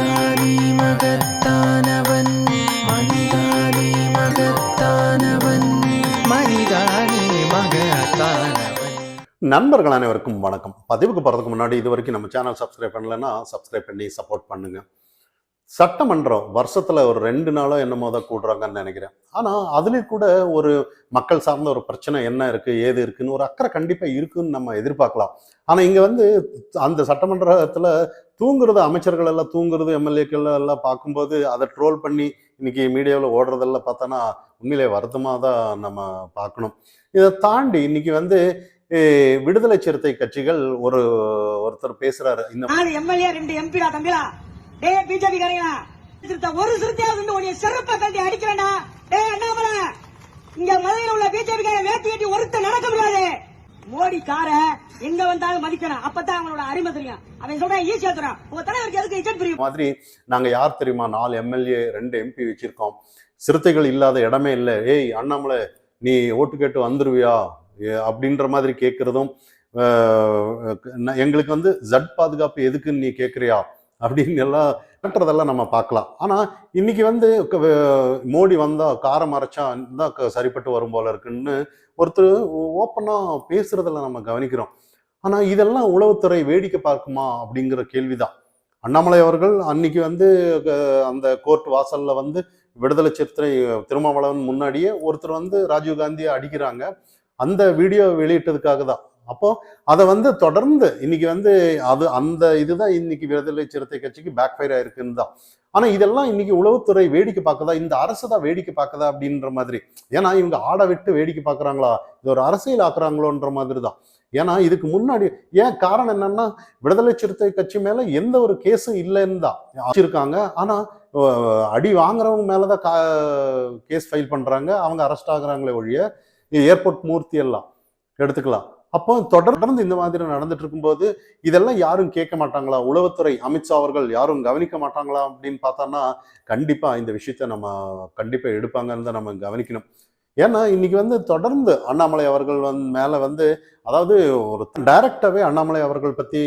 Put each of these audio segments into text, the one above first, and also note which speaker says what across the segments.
Speaker 1: மனிதானி மகத்தானவன். மனிதானி மகத்தானவன். மகத்தானவன்.
Speaker 2: நண்பர்கள் அனைவருக்கும் வணக்கம். பதிவுக்கு போகிறதுக்கு முன்னாடி இது வரைக்கும் நம்ம சேனல் சப்ஸ்கிரைப் பண்ணலைன்னா சப்ஸ்கிரைப் பண்ணி சப்போர்ட் பண்ணுங்க. சட்டமன்றம் வருஷத்தில் ஒரு ரெண்டு நாளோ என்னமோ தான் கூடுறாங்கன்னு நினைக்கிறேன். ஆனால் அதுலேயும் கூட ஒரு மக்கள் சார்ந்த ஒரு பிரச்சனை என்ன இருக்குது ஏது இருக்குதுன்னு ஒரு அக்கறை கண்டிப்பாக இருக்குன்னு நம்ம எதிர்பார்க்கலாம். ஆனால் இங்கே வந்து அந்த சட்டமன்றத்தில் தூங்குறது அமைச்சர்கள் எல்லாம் தூங்குறது எம்எல்ஏக்கள் எல்லாம் பார்க்கும்போது அதை ட்ரோல் பண்ணி இன்னைக்கு மீடியாவில் ஓடுறதெல்லாம் பார்த்தோன்னா உண்மையிலே வருத்தமாக தான் நம்ம பார்க்கணும். இதை தாண்டி இன்னைக்கு வந்து விடுதலை சிறுத்தை கட்சிகள் ஒரு ஒருத்தர் பேசுறாரு. இந்த
Speaker 3: எம்எல்ஏ ரெண்டு எம்பி தம்பிடா டே பிஜேபி காரங்களா? சிறுத்தை ஒரு சிறுத்தையாவது வந்து உன்னை சிறப்பை கட்டி அடிக்கிறேன்டா. டே அண்ணாமலை இங்க மதுரையில் உள்ள பிஜேபி காரன் வேட்டி கட்டி ஒருத்த நடக்க முடியாது. மோடி கார எங்க வந்தாலும் மதிக்கிறேன் அப்பதான் அவனோட அருமை தெரியும். அவன் சொல்றான் ஈஸியா தரான். உங்க தலைவருக்கு எதுக்கு இஜெட் பிரியும்
Speaker 2: மாதிரி நாங்க யார் தெரியுமா? நாலு எம்எல்ஏ ரெண்டு எம்பி வச்சிருக்கோம். சிறுத்தைகள் இல்லாத இடமே இல்லை. ஏய் அண்ணாமலை நீ ஓட்டு கேட்டு வந்துருவியா? ஏ, அப்படின்ற மாதிரி கேட்கறதும் எங்களுக்கு வந்து ஜட் பாதுகாப்பு எதுக்குன்னு நீ கேட்குறியா அப்படின்னு எல்லாம் கட்டுறதெல்லாம் நம்ம பார்க்கலாம். ஆனால் இன்னைக்கு வந்து க- மோடி வந்தால் காரம் அரைச்சா தான் சரிப்பட்டு வரும் போல இருக்குன்னு ஒருத்தர் ஓப்பனாக பேசுறதில் நம்ம கவனிக்கிறோம். ஆனால் இதெல்லாம் உளவுத்துறை வேடிக்கை பார்க்குமா அப்படிங்கிற கேள்விதான். அண்ணாமலை அவர்கள் அன்னைக்கு வந்து அந்த கோர்ட் வாசலில் வந்து விடுதலை சிறுத்தை திருமாவளவன் முன்னாடியே ஒருத்தர் வந்து ராஜீவ்காந்தியை அடிக்கிறாங்க. அந்த வீடியோ வெளியிட்டதுக்காக தான். அப்போ அதை வந்து தொடர்ந்து இன்னைக்கு வந்து அது அந்த இதுதான் இன்னைக்கு விடுதலை சிறுத்தை கட்சிக்கு பேக் ஃபயர் ஆயிருக்குன்னு தான். ஆனா இதெல்லாம் இன்னைக்கு உளவுத்துறை வேடிக்கை பார்க்கதா? இந்த அரசு தான் வேடிக்கை பார்க்கதா? அப்படின்ற மாதிரி. ஏன்னா இவங்க ஆட விட்டு வேடிக்கை பார்க்குறாங்களா? இது ஒரு அரசியல் ஆக்குறாங்களோன்ற மாதிரி தான். ஏன்னா இதுக்கு முன்னாடி ஏன் காரணம் என்னன்னா விடுதலை சிறுத்தை கட்சி மேல எந்த ஒரு கேஸும் இல்லைன்னு தான். வச்சிருக்காங்க ஆனா அடி வாங்குறவங்க மேலதான் கேஸ் ஃபைல் பண்றாங்க. அவங்க அரெஸ்ட் ஆகுறாங்களே ஒழிய ஏர்போர்ட் மூர்த்தி எல்லாம் எடுத்துக்கலாம். அப்போ தொடர்ந்து இந்த மாதிரி நடந்துட்டு இருக்கும்போது இதெல்லாம் யாரும் கேட்க மாட்டாங்களா? உளவுத்துறை அமித்ஷா அவர்கள் யாரும் கவனிக்க மாட்டாங்களா அப்படின்னு பார்த்தோம்னா கண்டிப்பா இந்த விஷயத்த நம்ம கண்டிப்பா எடுப்பாங்கன்னு தான் நம்ம கவனிக்கணும். ஏன்னா இன்னைக்கு வந்து தொடர்ந்து அண்ணாமலை அவர்கள் வந்து மேலே வந்து அதாவது ஒரு டைரக்டாகவே அண்ணாமலை அவர்கள் பற்றி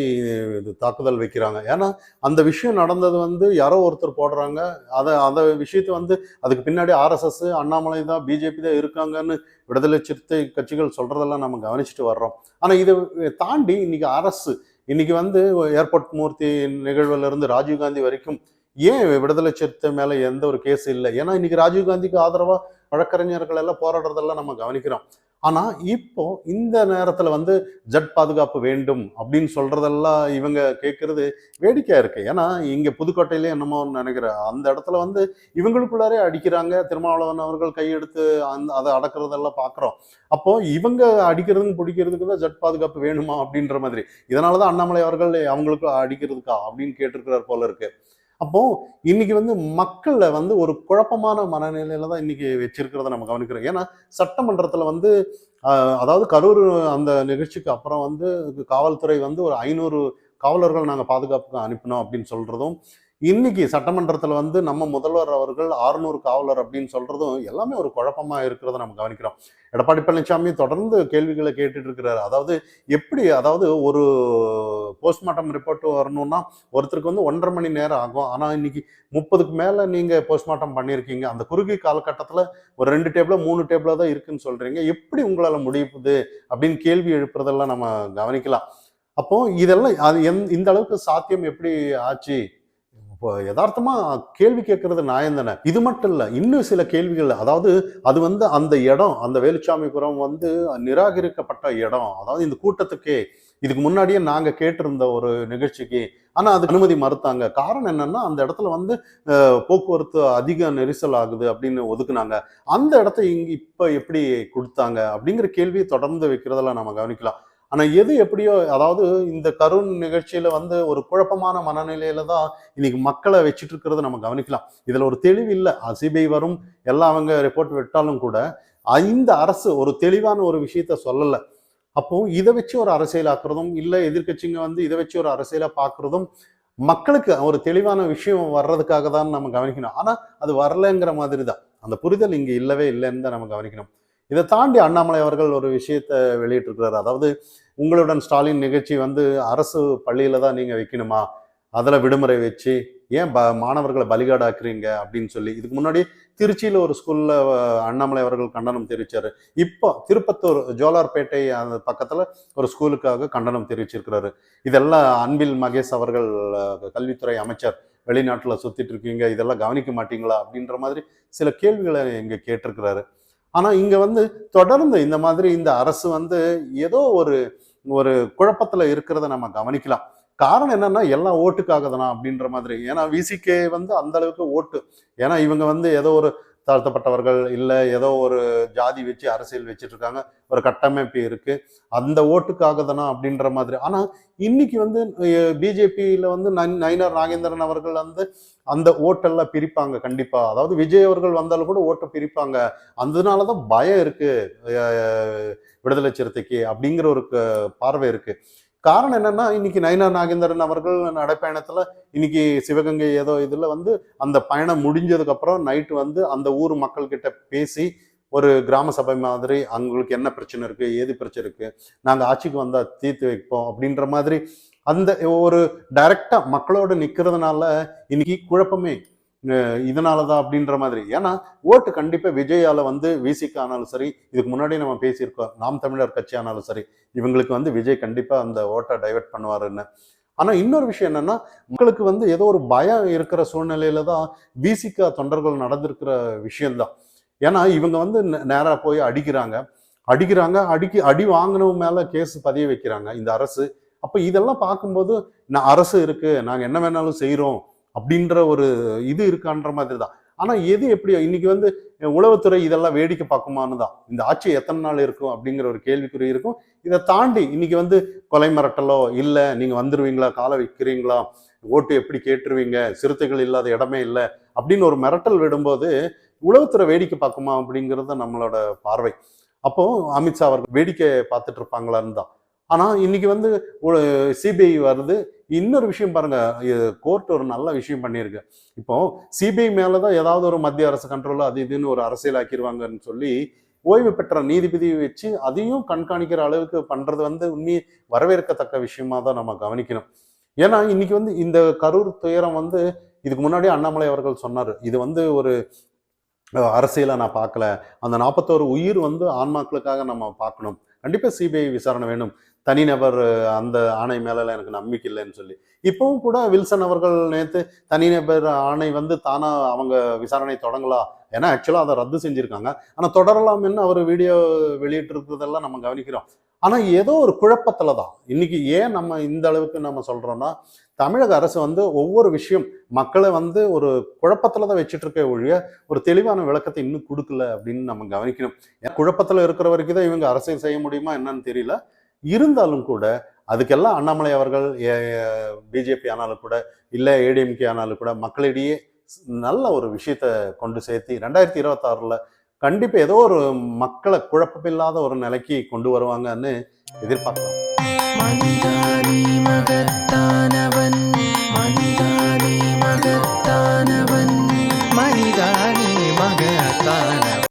Speaker 2: இது தாக்குதல் வைக்கிறாங்க. ஏன்னா அந்த விஷயம் நடந்தது வந்து யாரோ ஒருத்தர் போடுறாங்க. அதை அந்த விஷயத்தை வந்து அதுக்கு பின்னாடி ஆர்எஸ்எஸ் அண்ணாமலை தான் பிஜேபி தான் இருக்காங்கன்னு விடுதலை சிறுத்தை கட்சிகள் சொல்கிறதெல்லாம் நம்ம கவனிச்சுட்டு வர்றோம். ஆனால் இதை தாண்டி இன்னைக்கு அரசு இன்னைக்கு வந்து ஏர்போர்ட் மூர்த்தி நிகழ்வுலேருந்து ராஜீவ்காந்தி வரைக்கும் ஏன் விடுதலை சிறுத்தை மேலே எந்த ஒரு கேஸ் இல்லை? ஏன்னா இன்னைக்கு ராஜீவ்காந்திக்கு ஆதரவாக வழக்கறிஞர்கள் எல்லாம் போராடுறதெல்லாம் நம்ம கவனிக்கிறோம். ஆனால் இப்போ இந்த நேரத்தில் வந்து ஜட் பாதுகாப்பு வேண்டும் அப்படின்னு சொல்கிறதெல்லாம் இவங்க கேட்குறது வேடிக்கையாக இருக்கு. ஏன்னா இங்கே புதுக்கோட்டையிலே என்னமோ நினைக்கிறேன் அந்த இடத்துல வந்து இவங்களுக்குள்ளாரே அடிக்கிறாங்க. திருமாவளவன் அவர்கள் கையெடுத்து அந்த அதை அடக்கிறதெல்லாம் பார்க்குறோம் அப்போ இவங்க அடிக்கிறதுக்கு பிடிக்கிறதுக்கு தான் ஜட் பாதுகாப்பு வேணுமா அப்படின்ற மாதிரி. இதனாலதான் அண்ணாமலை அவர்கள் அவங்களுக்கு அடிக்கிறதுக்கா அப்படின்னு கேட்டிருக்கிறார் போல இருக்குது அப்போ இன்னைக்கு வந்து மக்கள்ல வந்து ஒரு குழப்பமான மனநிலையில தான் இன்னைக்கு வச்சிருக்கிறத நம்ம கவனிக்கிறோம். ஏன்னா சட்டமன்றத்துல வந்து அதாவது கரூர் அந்த நிகழ்ச்சிக்கு அப்புறம் வந்து காவல்துறை வந்து ஒரு ஐநூறு காவலர்கள் நாங்கள் பாதுகாப்புக்கு அனுப்பினோம் அப்படின்னு சொல்றதும் இன்னைக்கு சட்டமன்றத்தில் வந்து நம்ம முதல்வர் அவர்கள் 600 காவலர் அப்படின்னு சொல்றதும் எல்லாமே ஒரு குழப்பமா இருக்கிறத நம்ம கவனிக்கிறோம். எடப்பாடி பழனிசாமி தொடர்ந்து கேள்விகளை கேட்டுட்டு இருக்கிறாரு. அதாவது எப்படி அதாவது ஒரு போஸ்ட்மார்ட்டம் ரிப்போர்ட் வரணும்னா ஒருத்தருக்கு வந்து ஒன்றரை மணி நேரம் ஆகும். ஆனால் இன்னைக்கு முப்பதுக்கு மேலே நீங்கள் போஸ்ட்மார்ட்டம் பண்ணியிருக்கீங்க. அந்த குறுகிய காலகட்டத்தில் ஒரு ரெண்டு டேபிளோ மூணு டேபிளோ தான் இருக்குன்னு சொல்றீங்க. எப்படி உங்களால் முடியுது அப்படின்னு கேள்வி எழுப்புறதெல்லாம் நம்ம கவனிக்கலாம். அப்போ இதெல்லாம் அது எந் இந்த அளவுக்கு சாத்தியம் எப்படி ஆச்சு? இப்போ யதார்த்தமா கேள்வி கேட்கறது நியாயம் தானே? இது மட்டும் இல்ல இன்னும் சில கேள்விகள் அதாவது அது வந்து அந்த இடம் அந்த வேலுச்சாமிபுரம் வந்து நிராகரிக்கப்பட்ட இடம். அதாவது இந்த கூட்டத்துக்கே இதுக்கு முன்னாடியே நாங்க கேட்டிருந்த ஒரு நிகழ்ச்சிக்கு ஆனா அதுக்கு அனுமதி மறுத்தாங்க. காரணம் என்னன்னா அந்த இடத்துல வந்து போக்குவரத்து அதிக நெரிசல் ஆகுது அப்படின்னு ஒதுக்குனாங்க. அந்த இடத்த இங்க இப்ப எப்படி கொடுத்தாங்க அப்படிங்கிற கேள்வியை தொடர்ந்து வைக்கிறதெல்லாம் நம்ம கவனிக்கலாம். ஆனா எது எப்படியோ அதாவது இந்த கருண் நிகழ்ச்சியில வந்து ஒரு குழப்பமான மனநிலையில தான் இன்னைக்கு மக்களை வச்சுட்டு இருக்கிறத நம்ம கவனிக்கலாம். இதுல ஒரு தெளிவு இல்லை. அசிபை வரும் எல்லாம் அவங்க ரிப்போர்ட் விட்டாலும் கூட இந்த அரசு ஒரு தெளிவான ஒரு விஷயத்த சொல்லல. அப்போ இதை வச்சு ஒரு அரசியல் ஆக்குறதும் இல்லை எதிர்க்கட்சிங்க வந்து இதை வச்சு ஒரு அரசியலா பார்க்குறதும் மக்களுக்கு ஒரு தெளிவான விஷயம் வர்றதுக்காக தான் நம்ம கவனிக்கணும். ஆனா அது வரலைங்கிற மாதிரி தான். அந்த புரிதல் இங்க இல்லவே இல்லைன்னு தான் நம்ம கவனிக்கணும். இதை தாண்டி அண்ணாமலை அவர்கள் ஒரு விஷயத்த வெளியிட்டிருக்கிறார். அதாவது உங்களுடன் ஸ்டாலின் நிகழ்ச்சி வந்து அரசு பள்ளியில தான் நீங்க வைக்கணுமா? அதில் விடுமுறை வச்சு ஏன் ப மாணவர்களை பலிகாடாக்குறீங்க? அப்படின்னு சொல்லி. இதுக்கு முன்னாடி திருச்சியில் ஒரு ஸ்கூலில் அண்ணாமலை அவர்கள் கண்டனம் தெரிவிச்சாரு. இப்போ திருப்பத்தூர் ஜோலார்பேட்டை அந்த பக்கத்தில் ஒரு ஸ்கூலுக்காக கண்டனம் தெரிவிச்சிருக்கிறாரு. இதெல்லாம் அன்பில் மகேஷ் அவர்கள் கல்வித்துறை அமைச்சர் வெளிநாட்டில் சுற்றிட்டு இருக்கீங்க. இதெல்லாம் கவனிக்க மாட்டீங்களா? அப்படின்ற மாதிரி சில கேள்விகளை இங்கே கேட்டிருக்கிறாரு. ஆனால் இங்கே வந்து தொடர்ந்து இந்த மாதிரி இந்த அரசு வந்து ஏதோ ஒரு ஒரு குழப்பத்தில் இருக்கிறத நம்ம கவனிக்கலாம். காரணம் என்னன்னா எல்லாம் ஓட்டுக்காக தானா அப்படின்ற மாதிரி. ஏன்னா விசிகே வந்து அந்த அளவுக்கு ஓட்டு. ஏன்னா இவங்க வந்து ஏதோ ஒரு தாழ்த்தப்பட்டவர்கள் இல்லை ஏதோ ஒரு ஜாதி வச்சு அரசியல் வச்சுட்டு இருக்காங்க ஒரு கட்டமைப்பு இருக்கு. அந்த ஓட்டுக்காக தானா அப்படின்ற மாதிரி. ஆனால் இன்னைக்கு வந்து பிஜேபியில் வந்து நன்- நயினார் நாகேந்திரன் அவர்கள் வந்து அந்த ஓட்டெல்லாம் பிரிப்பாங்க கண்டிப்பாக அதாவது விஜய் அவர்கள் வந்தாலும் கூட ஓட்டை பிரிப்பாங்க. அதனால தான் பயம் இருக்கு விடுதலை சிறுத்தைக்கு அப்படிங்கிற ஒரு க- பார்வை இருக்கு. காரணம் என்னன்னா இன்னைக்கு நயனா நாகேந்திரன் அவர்கள் நடைப்பயணத்துல இன்னைக்கு சிவகங்கை ஏதோ இதுல வந்து அந்த பயணம் முடிஞ்சதுக்கு அப்புறம் நைட்டு வந்து அந்த ஊர் மக்கள் கிட்ட பேசி ஒரு கிராம சபை மாதிரி அவங்களுக்கு என்ன பிரச்சனை இருக்கு? ஏது பிரச்சனை இருக்கு? நாங்கள் ஆட்சிக்கு வந்தா தீர்த்து வைப்போம். அப்படின்ற மாதிரி அந்த ஒரு டைரக்டா மக்களோட நிக்கிறதுனால இன்னைக்கு குழப்பமே இதனால தான் அப்படின்ற மாதிரி. ஏன்னா ஓட்டு கண்டிப்பாக விஜயால வந்து விசிக்கு ஆனாலும் சரி இதுக்கு முன்னாடி நம்ம பேசியிருக்கோம் நாம் தமிழர் கட்சி ஆனாலும் சரி இவங்களுக்கு வந்து விஜய் கண்டிப்பாக அந்த ஓட்டை டைவர்ட் பண்ணுவாருன்னு. ஆனால் இன்னொரு விஷயம் என்னன்னா மக்களுக்கு வந்து ஏதோ ஒரு பயம் இருக்கிற சூழ்நிலையில தான் பிசிகா தொண்டர்கள் நடந்திருக்கிற விஷயம்தான். ஏன்னா இவங்க வந்து நே- போய் அடிக்கிறாங்க. அடிக்கிறாங்க அடிக்கி அடி வாங்கினவங்க மேலே கேஸ் பதிய வைக்கிறாங்க இந்த அரசு. அப்போ இதெல்லாம் பார்க்கும்போது நான் அரசு இருக்கு நாங்கள் என்ன வேணாலும் செய்கிறோம் அப்படின்ற ஒரு இது இருக்கான்ற மாதிரி தான் ஆனால் எது எப்படியோ இன்னைக்கு வந்து உளவுத்துறை இதெல்லாம் வேடிக்கை பார்க்குமான்னு தான். இந்த ஆட்சி எத்தனை நாள் இருக்கும் அப்படிங்கிற ஒரு கேள்விக்குறி இருக்கும். இதை தாண்டி இன்னைக்கு வந்து கொலை மிரட்டலோ இல்லை நீங்கள் வந்துடுவீங்களா காலை வைக்கிறீங்களா ஓட்டு எப்படி கேட்டுருவீங்க சிறுத்தைகள் இல்லாத இடமே இல்லை அப்படின்னு ஒரு மிரட்டல் விடும்போது உளவுத்துறை வேடிக்கை பார்க்குமா அப்படிங்கிறது நம்மளோட பார்வை. அப்போ அமித்ஷா அவர்கள் வேடிக்கை பார்த்துட்டு இருப்பாங்களான்னு தான். ஆனா இன்னைக்கு வந்து ஒரு சிபிஐ வருது. இன்னொரு விஷயம் பாருங்க கோர்ட் ஒரு நல்ல விஷயம் பண்ணியிருக்கு. இப்போ சிபிஐ மேலதான் ஏதாவது ஒரு மத்திய அரசு கண்ட்ரோல் அது இதுன்னு ஒரு அரசியல் ஆக்கிடுவாங்கன்னு சொல்லி ஓய்வு பெற்ற நீதிபதி வச்சு அதையும் கண்காணிக்கிற அளவுக்கு பண்றது வந்து உண்மையை வரவேற்கத்தக்க விஷயமா தான் நம்ம கவனிக்கணும். ஏன்னா இன்னைக்கு வந்து இந்த கரூர் துயரம் வந்து இதுக்கு முன்னாடி அண்ணாமலை அவர்கள் சொன்னார். இது வந்து ஒரு அரசியலை நான் பார்க்கல. அந்த நாற்பத்தோரு உயிர் வந்து ஆன்மாக்களுக்காக நம்ம பார்க்கணும். கண்டிப்பாக சிபிஐ விசாரணை வேணும். தனிநபர் அந்த ஆணை மேல எனக்கு நம்பிக்கை இல்லைன்னு சொல்லி. இப்பவும் கூட வில்சன் அவர்கள் நேற்று தனிநபர் ஆணை வந்து தானா அவங்க விசாரணை தொடங்கலாம் ஏன்னா ஆக்சுவலாக அதை ரத்து செஞ்சுருக்காங்க. ஆனால் தொடரலாம்னு அவர் வீடியோ வெளியிட்டிருக்கிறதெல்லாம் நம்ம கவனிக்கிறோம். ஆனால் ஏதோ ஒரு குழப்பத்தில் தான். இன்னைக்கு ஏன் நம்ம இந்த அளவுக்கு நம்ம சொல்கிறோன்னா தமிழக அரசு வந்து ஒவ்வொரு விஷயம் மக்களை வந்து ஒரு குழப்பத்தில் தான் வச்சுட்டு இருக்க ஒழிய ஒரு தெளிவான விளக்கத்தை இன்னும் கொடுக்கல அப்படின்னு நம்ம கவனிக்கணும். ஏன் குழப்பத்தில் இருக்கிற வரைக்கும் தான் இவங்க அரசியல் செய்ய முடியுமா என்னன்னு தெரியல. இருந்தாலும் கூட அதுக்கெல்லாம் அண்ணாமலை அவர்கள் பிஜேபி ஆனாலும் கூட இல்லை ஏடிஎம்கே ஆனாலும் கூட மக்களிடையே நல்ல ஒரு விஷயத்த கொண்டு சேர்த்து ரெண்டாயிரத்தி இருபத்தாறில் கண்டிப்பாக ஏதோ ஒரு மக்களை குழப்பமில்லாத ஒரு நிலைக்கு கொண்டு வருவாங்கன்னு எதிர்பார்க்கலாம்.
Speaker 1: மகத்தானவன் மகத்தானே